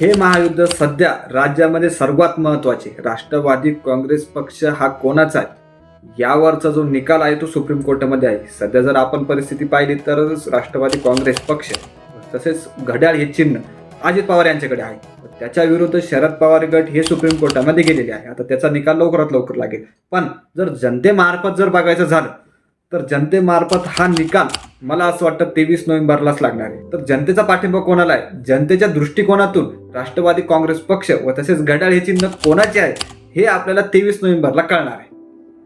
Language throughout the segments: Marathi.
हे महायुद्ध सध्या राज्यामध्ये सर्वात महत्त्वाचे. राष्ट्रवादी काँग्रेस पक्ष हा कोणाचा आहे? यावरचा जो निकाल आहे तो सुप्रीम कोर्टामध्ये आहे. सध्या जर आपण परिस्थिती पाहिली तर राष्ट्रवादी काँग्रेस पक्ष तसेच घड्याळ हे चिन्ह अजित पवार यांच्याकडे आहे. त्याच्या विरुद्ध शरद पवार गट हे सुप्रीम कोर्टामध्ये गेलेले आहे. आता त्याचा निकाल लवकरात लवकर लागेल. पण जर जनतेमार्फत जर बघायचं झालं तर जनतेमार्फत हा निकाल मला असं वाटतं तेवीस नोव्हेंबरलाच लागणार आहे. तर जनतेचा पाठिंबा कोणाला आहे? जनतेच्या दृष्टिकोनातून राष्ट्रवादी काँग्रेस पक्ष व तसेच घड्याळ हे चिन्ह कोणाचे आहे? हे आपल्याला तेवीस नोव्हेंबरला कळणार आहे.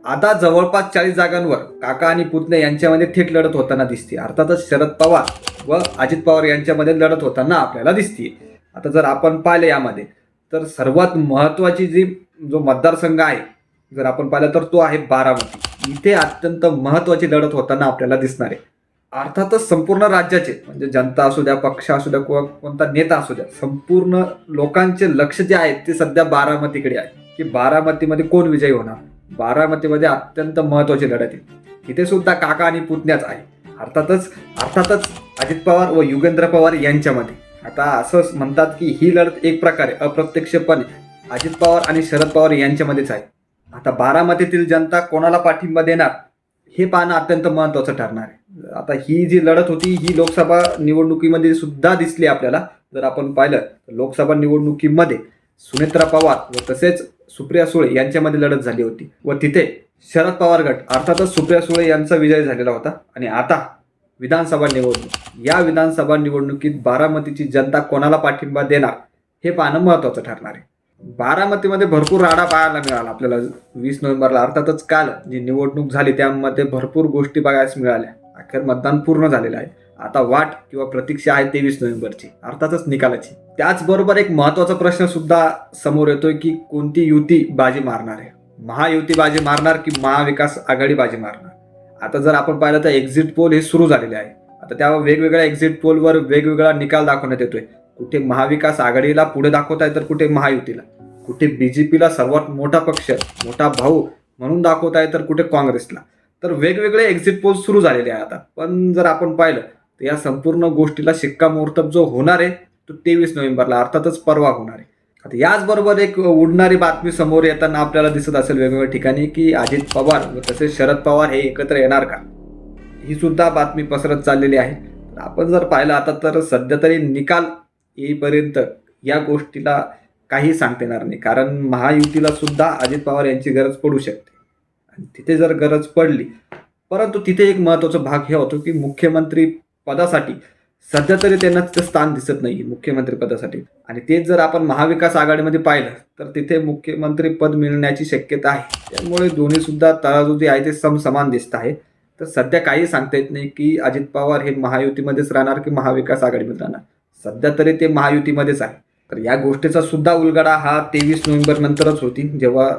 आता जवळपास चाळीस जागांवर काका आणि पुतणे यांच्यामध्ये थेट लढत होताना दिसते अर्थातच शरद पवार व अजित पवार यांच्यामध्ये लढत होताना आपल्याला दिसते आता जर आपण पाहिलं यामध्ये तर सर्वात महत्वाची जी जो मतदारसंघ आहे जर आपण पाहिलं तर तो आहे बारामती. इथे अत्यंत महत्वाची लढत होताना आपल्याला दिसणार आहे. अर्थातच संपूर्ण राज्याचे म्हणजे जनता असू द्या पक्ष असू द्या किंवा कोणता नेता असू द्या संपूर्ण लोकांचे लक्ष जे आहे ते सध्या बारामतीकडे आहे. की बारामतीमध्ये कोण विजयी होणार? बारामतीमध्ये अत्यंत महत्वाची लढत आहे. इथे सुद्धा काका आणि पुतण्याच आहे. अर्थातच अर्थातच अजित पवार व युगेंद्र पवार यांच्यामध्ये. आता असं म्हणतात की ही लढत एक प्रकारे अप्रत्यक्षपणे अजित पवार आणि शरद पवार यांच्यामध्येच आहे. आता बारामतीतील जनता कोणाला पाठिंबा देणार हे पाहणं अत्यंत महत्वाचं ठरणार आहे. आता ही जी लढत होती ही लोकसभा निवडणुकीमध्ये सुद्धा दिसली आपल्याला. जर आपण पाहिलं तर लोकसभा निवडणुकीमध्ये सुनेत्रा पवार व तसेच सुप्रिया सुळे यांच्यामध्ये लढत झाली होती. व तिथे शरद पवार गट अर्थातच सुप्रिया सुळे यांचा विजय झालेला होता. आणि आता विधानसभा निवडणूक या विधानसभा निवडणुकीत बारामतीची जनता कोणाला पाठिंबा देणार हे पाहणं महत्वाचं ठरणार आहे. बारामतीमध्ये भरपूर राडा पाहायला मिळाला. आपल्याला वीस नोव्हेंबरला. अर्थातच काल जी निवडणूक झाली त्यामध्ये भरपूर गोष्टी बघायला मिळाल्या. अखेर मतदान पूर्ण झालेलं आहे. आता वाट किंवा प्रतीक्षा आहे तेवीस नोव्हेंबरची. अर्थातच निकालाची. त्याचबरोबर एक महत्त्वाचा प्रश्न सुद्धा समोर येतोय की कोणती युती बाजी मारणार आहे? महायुती बाजी मारणार की महाविकास आघाडी बाजी मारणार? आता जर आपण पाहिलं तर एक्झिट पोल हे सुरू झालेले आहे. आता त्या वेगवेगळ्या एक्झिट पोलवर वेगवेगळा निकाल दाखवण्यात येतोय. कुठे महाविकास आघाडीला पुढे दाखवत आहे तर कुठे महायुतीला? कुठे बीजेपीला सर्वात मोठा पक्ष मोठा भाऊ म्हणून दाखवत आहे तर कुठे काँग्रेसला? तर वेगवेगळे एक्झिट पोल सुरू झालेले आहे आता. पण जर आपण पाहिलं तर या संपूर्ण गोष्टीला शिक्कामोर्तब जो होणार आहे तो तेवीस नोव्हेंबरला अर्थातच परवा होणार आहे. आता याचबरोबर एक उडणारी बातमी समोर येताना आपल्याला दिसत असेल वेगवेगळ्या ठिकाणी की अजित पवार व तसेच शरद पवार हे एकत्र येणार का? ही सुद्धा बातमी पसरत चाललेली आहे. आपण जर पाहिलं आता तर सध्या तरी निकाल येईपर्यंत या गोष्टीला काही सांगता येणार नाही. कारण महायुतीला सुद्धा अजित पवार यांची गरज पडू शकते. आणि तिथे जर गरज पडली परंतु तिथे एक महत्त्वाचा भाग हे होतो की मुख्यमंत्री पदासाठी सध्या तरी त्यांना तिथं स्थान दिसत नाही मुख्यमंत्री पदासाठी. आणि तेच जर आपण महाविकास आघाडीमध्ये पाहिलं तर तिथे मुख्यमंत्री पद मिळण्याची शक्यता आहे. त्यामुळे दोन्ही सुद्धा तराजू जे आहे ते समसमान दिसत आहे. तर सध्या काही सांगता येत नाही की अजित पवार हे महायुतीमध्येच राहणार की महाविकास आघाडीमध्ये राहणार. सध्या तरी ते महायुतीमध्येच आहे. तर या गोष्टीचा सुद्धा उलगडा हा तेवीस नोव्हेंबर नंतरच होती जेव्हा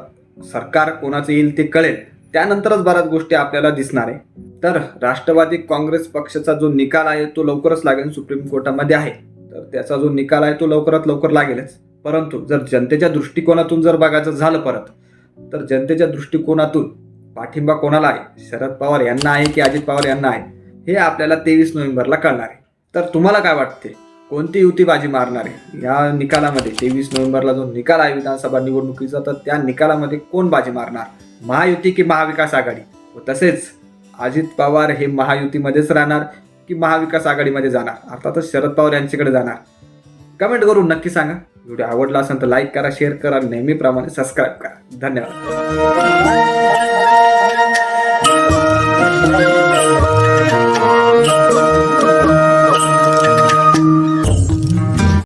सरकार कोणाचं येईल ते कळेल. त्यानंतरच बऱ्याच गोष्टी आपल्याला दिसणार आहे. तर राष्ट्रवादी काँग्रेस पक्षाचा जो निकाल आहे तो लवकरच लागेल. सुप्रीम कोर्टामध्ये आहे. तर त्याचा जो निकाल आहे तो लवकरात लवकर लागेलच. परंतु जर जनतेच्या दृष्टिकोनातून जर बघायचं झालं परत तर जनतेच्या दृष्टिकोनातून पाठिंबा कोणाला आहे? शरद पवार यांना आहे की अजित पवार यांना आहे? हे आपल्याला तेवीस नोव्हेंबरला कळणार आहे. तर तुम्हाला काय वाटते? कोणती युती बाजी मारणार आहे? या निकालामध्ये तेवीस नोव्हेंबरला जो निकाल आहे विधानसभा निवडणुकीचा तर त्या निकालामध्ये कोण बाजी मारणार? महायुती की महाविकास आघाडी? व तसेच अजित पवार हे महायुतीमध्येच राहणार की महाविकास आघाडीमध्ये जाणार? अर्थातच शरद पवार यांच्याकडे जाणार. कमेंट करून नक्की सांगा. व्हिडिओ आवडला असेल तर लाईक करा शेअर करा नेहमीप्रमाणे सबस्क्राईब करा. धन्यवाद.